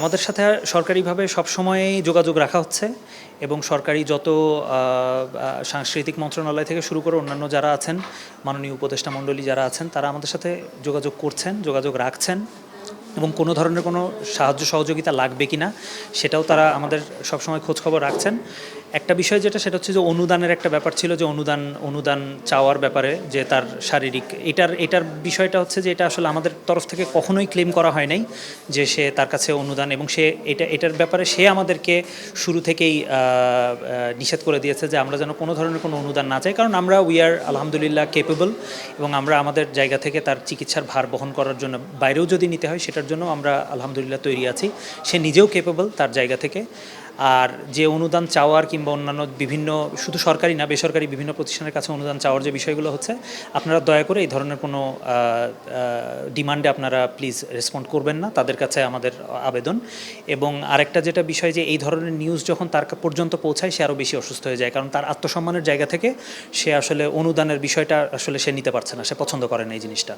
আমাদের সাথে সরকারিভাবে সবসময়ই যোগাযোগ রাখা হচ্ছে এবং সরকারি যত সাংস্কৃতিক মন্ত্রণালয় থেকে শুরু করে অন্যান্য যারা আছেন, মাননীয় উপদেষ্টা মণ্ডলী যারা আছেন, তারা আমাদের সাথে যোগাযোগ করছেন, যোগাযোগ রাখছেন এবং কোনো ধরনের কোনো সাহায্য সহযোগিতা লাগবে কি না সেটাও তারা আমাদের সবসময় খোঁজখবর রাখছেন। একটা বিষয় যেটা, সেটা হচ্ছে যে অনুদানের একটা ব্যাপার ছিল যে অনুদান অনুদান চাওয়ার ব্যাপারে যে তার শারীরিক, এটার এটার বিষয়টা হচ্ছে যে এটা আসলে আমাদের তরফ থেকে কখনোই ক্লেম করা হয় নাই যে সে তার কাছে অনুদান এবং সে এটা, এটার ব্যাপারে সে আমাদেরকে শুরু থেকেই নিষেধ করে দিয়েছে যে আমরা যেন কোনো ধরনের কোনো অনুদান না চাই। কারণ আমরা উই আর আলহামদুলিল্লাহ কেপেবল এবং আমরা আমাদের জায়গা থেকে তার চিকিৎসার ভার বহন করার জন্য বাইরেও যদি নিতে হয়, সেটার জন্য আমরা আলহামদুলিল্লাহ তৈরি আছি। সে নিজেও কেপেবল তার জায়গা থেকে। আর যে অনুদান চাওয়ার কিংবা অন্যান্য বিভিন্ন, শুধু সরকারি না, বেসরকারি বিভিন্ন প্রতিষ্ঠানের কাছে অনুদান চাওয়ার যে বিষয়গুলো হচ্ছে, আপনারা দয়া করে এই ধরনের কোনো ডিমান্ডে আপনারা প্লিজ রেসপন্ড করবেন না, তাদের কাছে আমাদের আবেদন। এবং আরেকটা যেটা বিষয় যে এই ধরনের নিউজ যখন তার পর্যন্ত পৌঁছায়, সে আরও বেশি অসুস্থ হয়ে যায়। কারণ তার আত্মসম্মানের জায়গা থেকে সে আসলে অনুদানের বিষয়টা আসলে সে নিতে পারছে না, সে পছন্দ করে না এই জিনিসটা।